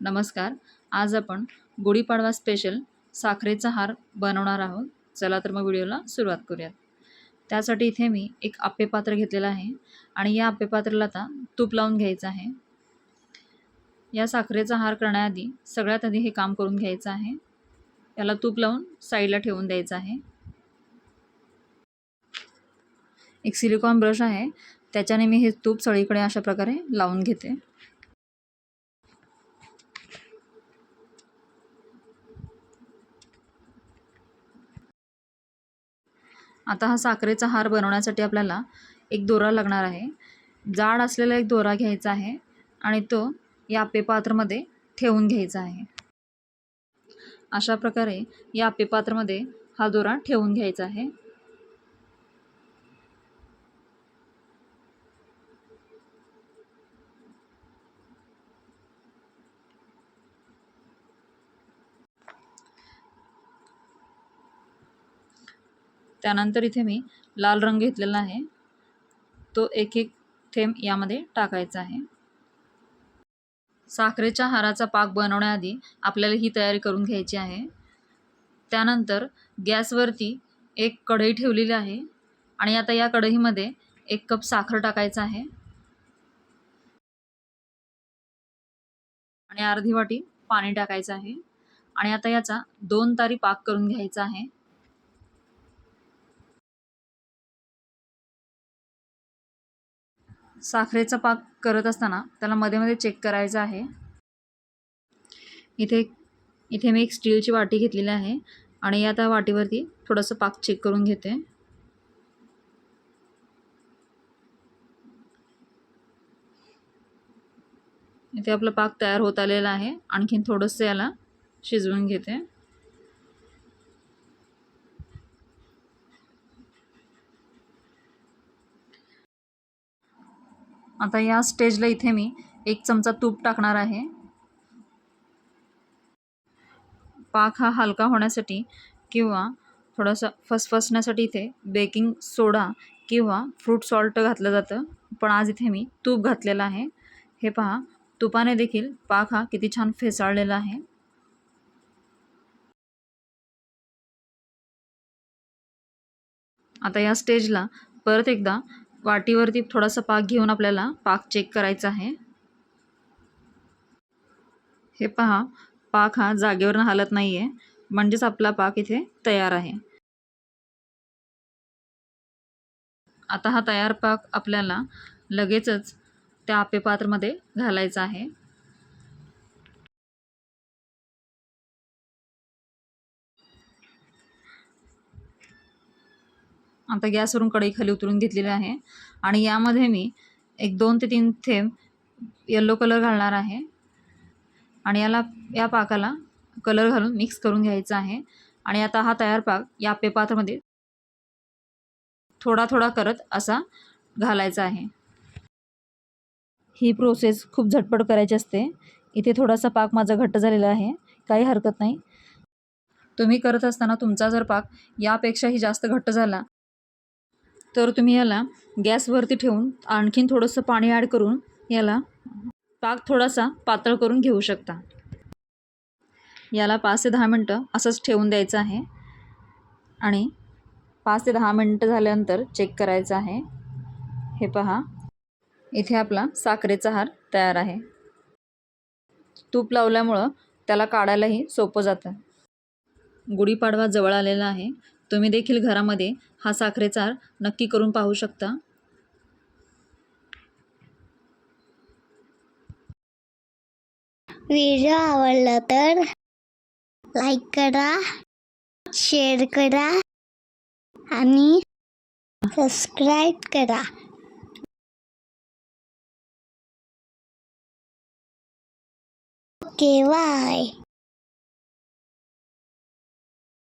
नमस्कार. आज आपण गुढीपाडवा स्पेशल साखरेचा हार बनवणार आहोत. चला तर मग व्हिडिओला सुरुवात करूयात. त्यासाठी इथे मी एक आप्पेपात्र घेतलेलं आहे आणि या आप्पेपात्राला आता तूप लावून घ्यायचं आहे. या साखरेचा हार करण्याआधी सगळ्यात आधी हे काम करून घ्यायचं आहे. याला तूप लावून साईडला ठेवून द्यायचं आहे. एक सिलिकॉन ब्रश आहे. त्याच्याने मी हे तूप सगळीकडे अशा प्रकारे लावून घेते. आता हा साखरेचा हार बनवण्यासाठी आपल्याला एक दोरा लागणार आहे. जाड असलेला एक दोरा घ्यायचा आहे आणि तो या आप्पेपात्रामध्ये ठेवून घ्यायचा आहे. अशा प्रकारे या आप्पेपात्रामध्ये हा दोरा ठेवून घ्यायचा आहे. त्यानंतर इथे मी लाल रंग घेतलेला आहे. तो एक एक थेंब यामध्ये टाकायचा आहे. साखरेच्या हाराचा पाक बनवण्याआधी आपल्याला ही तयारी करून घ्यायची आहे. त्यानंतर गॅसवरती एक कढई ठेवलेली आहे आणि आता या कढईमध्ये एक कप साखर टाकायचं आहे. आणि अर्धी वाटी पाणी टाकायचं आहे. आणि आता याचा दोन तारी पाक करून घ्यायचा आहे. साखरेचा पाक करत असताना त्याला मध्ये मध्ये चेक करायचं आहे. इथे इथे मी एक स्टीलची वाटी घेतलेली आहे आणि या त्या वाटीवरती थोडंसं पाक चेक करून घेते. इथे आपला पाक तयार होत आलेला आहे. आणखीन थोडंसं याला शिजवून घेते. आता या स्टेजला इथे मी एक चमचा तूप टाकणार आहे. पाक हा हलका होण्यासाठी किंवा थोडासा फसफसण्यासाठी इथे बेकिंग सोडा किंवा फ्रूट सॉल्ट घातलं जातं. पण आज इथे मी तूप घातलेलं आहे. हे पहा तुपाने देखील पाक हा किती छान फेसाळलेला आहे. आता या स्टेजला परत एकदा वाटीवरती थोडासा पाक घेऊन आपल्याला पाक चेक करायचा आहे. हे पहा पाक हा जागेवरनं हालत नाही आहे म्हणजेच आपला पाक इथे तयार आहे. आता हा तयार पाक आपल्याला लगेचच त्या आपेपात्रमध्ये घालायचा आहे. आता गॅसवरून कढई खाली उतरून घेतलेली आहे. आणि यामध्ये मी एक दोन ते तीन थेंब येल्लो कलर घालणार आहे. आणि याला या पाकाला कलर घालून मिक्स करून घ्यायचा आहे. आणि आता हा तयार पाक या पेपात्रामध्ये थोडा थोडा करत असा घालायचा आहे. ही प्रोसेस खूप झटपट करायची असते. इथे थोडासा पाक माझा घट्ट झालेला आहे. काही हरकत नाही. तुम्ही करत असताना तुमचा जर पाक यापेक्षाही जास्त घट्ट झाला तर तुम्ही याला गॅसवरती ठेवून आणखीन थोडंसं पाणी ॲड करून याला पाक थोडासा पातळ करून घेऊ शकता. याला पाच ते दहा मिनटं असंच ठेवून द्यायचं आहे. आणि पाच ते दहा मिनटं झाल्यानंतर चेक करायचं आहे. हे पहा. इथे आपला साखरेचा हार तयार आहे. तूप लावल्यामुळं त्याला काढायलाही सोपं जातं. गुढीपाडवा जवळ आलेला आहे. तुम्ही देखील घरामध्ये हा साखरेचा नक्की करून पाहू शकता. व्हिडिओ आवडला तर लाईक करा शेअर करा आणि सबस्क्राईब करा. Okay bye.